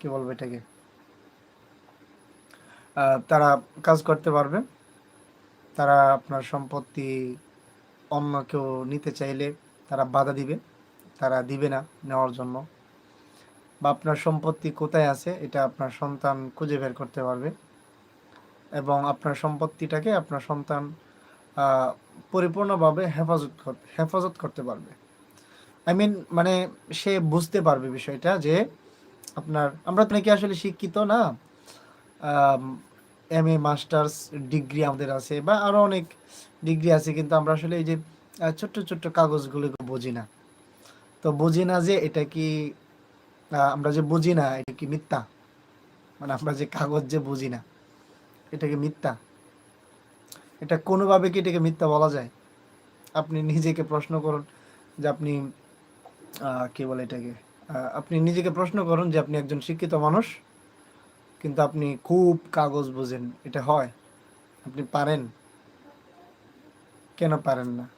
কি বলব এটাকে? তারা কাজ করতে পারবে। তারা আপনার সম্পত্তি অন্য কেউ নিতে চাইলে তারা বাধা দিবে। তারা দিবে না নেওয়ার জন্য। বা আপনার সম্পত্তি কোথায় আছে এটা আপনার সন্তান খুঁজে বের করতে পারবে। এবং আপনার সম্পত্তিটাকে আপনার সন্তান পরিপূর্ণভাবে হেফাজত হেফাজত করতে পারবে। আই মিন মানে সে বুঝতে পারবে বিষয়টা যে আপনার, আমরা তো নাকি আসলে শিক্ষিত না? এম এ মাস্টার্স ডিগ্রি আমাদের আছে বা আরও অনেক ডিগ্রি আছে, কিন্তু আমরা আসলে এই যে ছোট্ট ছোট্ট কাগজগুলো বুঝি না। তো বুঝি না যে এটা কি আমরা যে বুঝি না, এটা কি মিথ্যা? মানে আমরা যে কাগজ যে বুঝি না, এটা কি মিথ্যা? এটা কোনোভাবে কি এটাকে মিথ্যা বলা যায়? আপনি নিজেকে প্রশ্ন করুন যে আপনি কি বলে এটাকে? আপনি নিজেকে প্রশ্ন করুন যে আপনি একজন শিক্ষিত মানুষ, কিন্তু আপনি খুব কাগজ বোঝেন, এটা হয়। আপনি পারেন। কেন পারেন না?